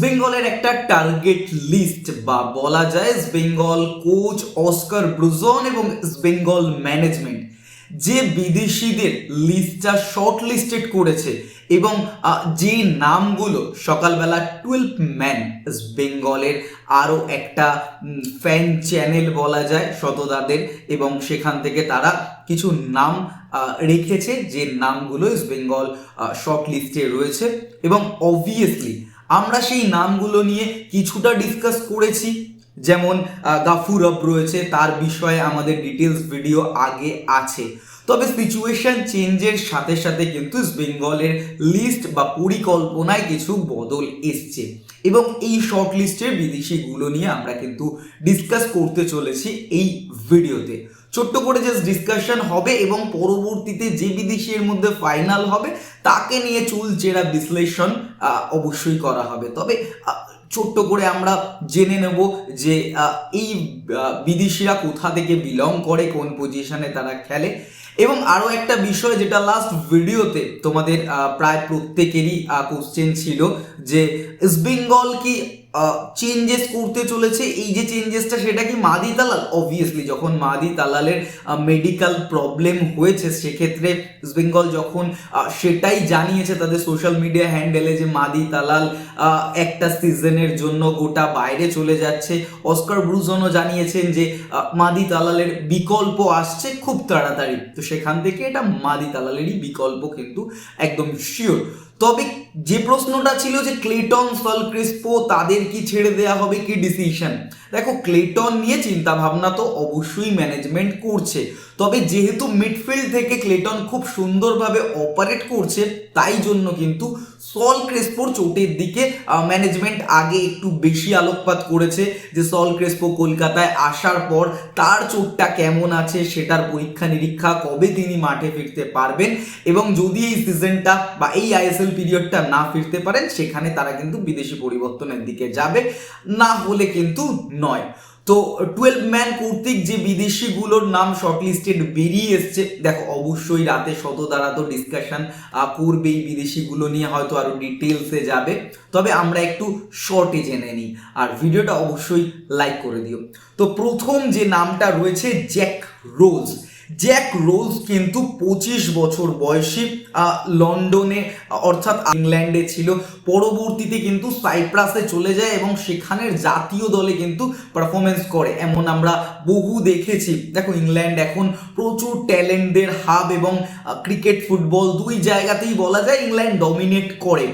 বেঙ্গলের একটা target list বা বলা যায় বেঙ্গল কোচ অস্কার ব্রুজন এবং বেঙ্গল ম্যানেজমেন্ট যে বিদেশিদের লিস্টটা শর্ট লিস্টেড করেছে এবং যে নামগুলো সকালবেলা টুয়েলভ ম্যান বেঙ্গলের আরও একটা ফ্যান চ্যানেল বলা যায় শতদাদের এবং সেখান থেকে তারা কিছু নাম রেখেছে যে নামগুলো ইস্ট বেঙ্গল শর্ট লিস্টে রয়েছে এবং অবভিয়াসলি আমরা সেই নামগুলো নিয়ে কিছুটা ডিসকাস করেছি। যেমন গাফুর আব রয়েছে, তার বিষয়ে আমাদের ডিটেলস ভিডিও আগে আছে। তবে সিচুয়েশন চেঞ্জের সাথে সাথে কিন্তু বেঙ্গলের লিস্ট বা পরিকল্পনায় কিছু বদল এসছে। এবং এই শর্ট লিস্টের বিদেশিগুলো নিয়ে আমরা কিন্তু ডিসকাস করতে চলেছি এই ভিডিওতে ছোট্ট করে জাস্ট ডিসকাশন হবে এবং পরবর্তীতে যে বিদেশি এর মধ্যে ফাইনাল হবে, তাকে নিয়ে চুল চেরা বিশ্লেষণ অবশ্যই করা হবে। তবে ছোট্ট করে আমরা জেনে নেব যে এই বিদেশিরা কোথা থেকে বিলং করে, কোন পজিশনে তারা খেলে। এবং আরও একটা বিষয় যেটা লাস্ট ভিডিওতে তোমাদের প্রায় প্রত্যেকেরই কোশ্চেন ছিল যে, ইস্ট বেঙ্গল কি চেঞ্জেস করতে চলেছে। এই যে চেঞ্জেসটা সেটা কি মাদি তালাল অবভিয়াসলি যখন মাদি তালালের মেডিকেল প্রবলেম হয়েছে, সেক্ষেত্রে বেঙ্গল যখন সেটাই জানিয়েছে তাদের সোশ্যাল মিডিয়া হ্যান্ডেলে যে মাদি তালাল একটা সিজনের জন্য গোটা বাইরে চলে যাচ্ছে। অস্কার ব্রুজনও জানিয়েছেন যে মাদি তালালের বিকল্প আসছে খুব তাড়াতাড়ি। তো সেখান থেকে এটা মাদি তালালেরই বিকল্প কিন্তু একদম শিওর তবে যে প্রশ্নটা ছিল যে ক্লেটন সল ক্রিস্পো তাদের কি ছেড়ে দেওয়া হবে, কি ডিসিশন দেখো, ক্লেটন নিয়ে চিন্তা ভাবনা তো অবশ্যই ম্যানেজমেন্ট করছে। তবে যেহেতু মিডফিল্ড থেকে ক্লেটন খুব সুন্দরভাবে অপারেট করছে, তাই জন্য কিন্তু সল ক্রেসপোর চোটের দিকে ম্যানেজমেন্ট আগে একটু বেশি আলোকপাত করেছে, যে সল ক্রেসপো কলকাতায় আসার পর তার চোটটা কেমন আছে সেটার পরীক্ষা নিরীক্ষা কবে তিনি মাঠে ফিরতে পারবেন এবং যদি এই সিজনটা বা এই আইএসএল পিরিয়ডটা না ফিরতে পারেন, সেখানে তারা কিন্তু বিদেশি পরিবর্তনের দিকে যাবে, না হলে কিন্তু নয়। তো টুয়েলভ ম্যান কর্তৃক যে বিদেশিগুলোর নাম শর্টলিস্টেড বেরিয়ে এসছে, দেখো অবশ্যই রাতে শত দ্বারা তো ডিসকাশন করবে এই বিদেশিগুলো নিয়ে, হয়তো আরও ডিটেলসে যাবে। তবে আমরা একটু শর্টে জেনে নিই, আর ভিডিওটা অবশ্যই লাইক করে দিও। তো প্রথম যে নামটা রয়েছে জ্যাক রোজ জ্যাক রোজ কিন্তু পঁচিশ বছর বয়সী লন্ডনে অর্থাৎ ইংল্যান্ডে ছিল। পরবর্তীতে কিন্তু সাইপ্রাসে চলে যায় এবং সেখানের জাতীয় দলে কিন্তু পারফরমেন্স করে। এমন আমরা বহু দেখেছি। দেখো, ইংল্যান্ড এখন প্রচুর ট্যালেন্টদের হাব এবং ক্রিকেট, ফুটবল দুই জায়গাতেই বলা যায় ইংল্যান্ড ডমিনেট করে।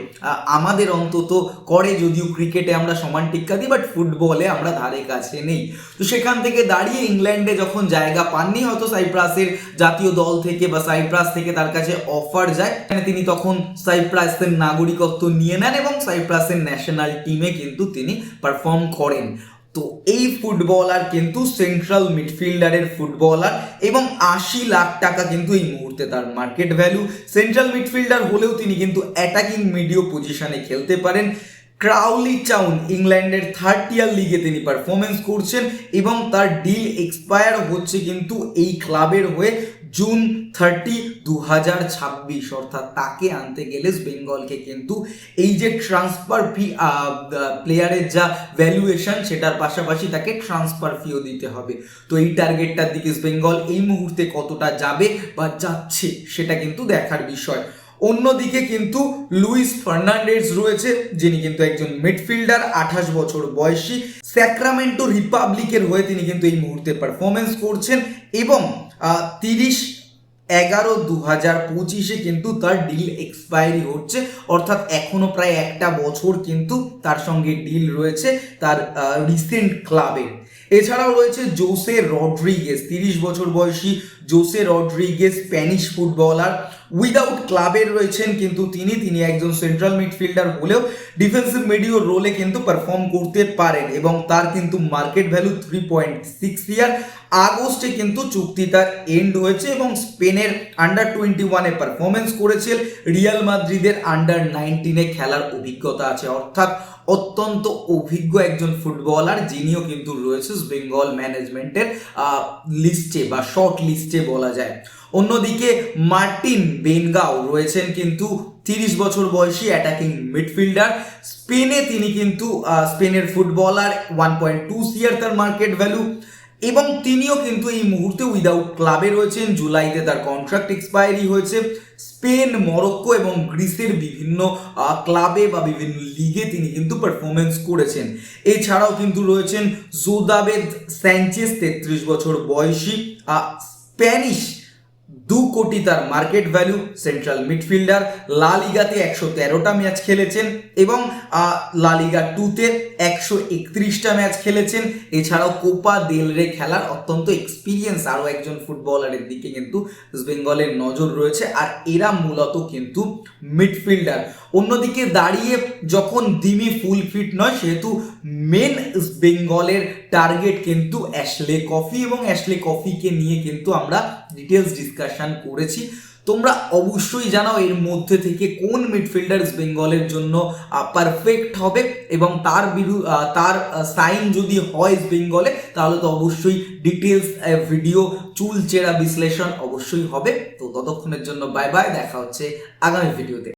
আমাদের অন্তত করে যদিও ক্রিকেটে আমরা সমান টিক্কা দিই বাট ফুটবলে আমরা ধারে কাছে নেই। তো সেখান থেকে দাঁড়িয়ে ইংল্যান্ডে যখন জায়গা পাননি, হয়তো সাইপ্রাসের জাতীয় দল থেকে বা সাইপ্রাস থেকে তার কাছে অফার যায় তিনি তখন সাইপ্রাসের নাগরিকত্ব নিয়ে নেন এবং সাইপ্রাসের ন্যাশনাল টিমে কিন্তু তিনি পারফর্ম করেন। তো এই ফুটবলার কিন্তু সেন্ট্রাল মিডফিল্ডারের ফুটবলার এবং আশি লাখ টাকা কিন্তু এই মুহূর্তে তার মার্কেট ভ্যালু সেন্ট্রাল মিডফিল্ডার হলেও তিনি কিন্তু অ্যাটাকিং মিডিও পজিশনে খেলতে পারেন। ক্রাউলি চাউন ইংল্যান্ডের থার্ড ইয়ার লিগে তিনি পারফরমেন্স করছেন এবং তার ডিল এক্সপায়ার হচ্ছে কিন্তু এই ক্লাবের হয়ে জুন থার্টি দু হাজার ছাব্বিশ, অর্থাৎ তাকে আনতে গেলে বেঙ্গলকে কিন্তু এই যে ট্রান্সফার ফি প্লেয়ারের যা ভ্যালুয়েশন সেটার পাশাপাশি তাকে ট্রান্সফার ফিও দিতে হবে। তো এই টার্গেটটার দিকে বেঙ্গল এই মুহূর্তে কতটা যাবে বা যাচ্ছে, সেটা কিন্তু দেখার বিষয়। অন্যদিকে কিন্তু লুইস ফার্নান্ডেজ রয়েছে, যিনি কিন্তু একজন মিডফিল্ডার আঠাশ বছর বয়সী। স্যাক্রামেন্টো রিপাবলিকের হয়ে তিনি কিন্তু এই মুহূর্তে পারফরমেন্স করছেন এবং তিরিশ এগারো দু হাজার পঁচিশে কিন্তু তার ডিল এক্সপায়ারি হচ্ছে। অর্থাৎ এখনও প্রায় একটা বছর কিন্তু তার সঙ্গে ডিল রয়েছে তার রিসেন্ট ক্লাবের এছাড়াও রয়েছে জোসে রড্রিগেস তিরিশ বছর বয়সী Jose Rodrigues Spanish footballer, without ক্লাবের রয়েছেন কিন্তু তিনি। তিনি একজন সেন্ট্রাল মিডফিল্ডার হলেও ডিফেন্সিভ মিডিও রোলে কিন্তু পারফর্ম করতে পারেন এবং তার কিন্তু market value three point six year আগস্টে কিন্তু চুক্তি তার এন্ড হয়েছে এবং স্পেনের আন্ডার টোয়েন্টি ওয়ানে পারফরমেন্স করেছেন রিয়াল মাদ্রিদের আন্ডার নাইনটিনে খেলার অভিজ্ঞতা আছে। অর্থাৎ অত্যন্ত অভিজ্ঞ একজন ফুটবলার, যিনিও কিন্তু রয়েছে বেঙ্গল ম্যানেজমেন্টের লিস্টে বা শর্ট লিস্টে বলা যায়। অন্যদিকে মার্টিন বেনগাও রয়েছেন কিন্তু তিরিশ বছর বয়সী অ্যাটাকিং মিডফিল্ডার স্পেনে তিনি কিন্তু স্পেনের ফুটবলার ওয়ান পয়েন্ট টু সিয়ার তার মার্কেট ভ্যালু এবং তিনিও কিন্তু এই মুহূর্তে উইদাউট ক্লাবে রয়েছেন। জুলাইতে তার কন্ট্রাক্ট এক্সপায়ারি হয়েছে। স্পেন, মরক্কো এবং গ্রিসের বিভিন্ন ক্লাবে বা বিভিন্ন লিগে তিনি কিন্তু পারফরমেন্স করেছেন। এছাড়াও কিন্তু রয়েছেন জোদাবেদ স্যাঞ্চেস তেত্রিশ বছর বয়সী স্প্যানিশ দু কোটি তার মার্কেট ভ্যালু সেন্ট্রাল মিডফিল্ডার লা লিগাতে একশো তেরোটা ম্যাচ খেলেছেন এবং লা লিগা টুতে একশো একত্রিশটা ম্যাচ খেলেছেন। এছাড়াও কোপা দেল রে খেলার অত্যন্ত এক্সপিরিয়েন্স আরও একজন ফুটবলারের দিকে কিন্তু বেঙ্গলের নজর রয়েছে। আর এরা মূলত কিন্তু মিডফিল্ডার অন্যদিকে দাঁড়িয়ে যখন দিমি ফুল ফিট নয়, সেহেতু মেন বেঙ্গলের টার্গেট কিন্তু অ্যাশলে কফি এবং অ্যাশলে কফিকে নিয়ে কিন্তু আমরা ডিটেলস ডিসকাশন করেছি। তোমরা অবশ্যই জানাও এর মধ্যে থেকে কোন মিডফিল্ডার ইস্ট বেঙ্গলের জন্য পারফেক্ট হবে এবং তার বিরু তার সাইন যদি হয় বেঙ্গলে তাহলে তো অবশ্যই ডিটেলস ভিডিও চুল চেরা বিশ্লেষণ অবশ্যই হবে। তো ততক্ষণের জন্য বাই বাই দেখা হচ্ছে আগামী ভিডিওতে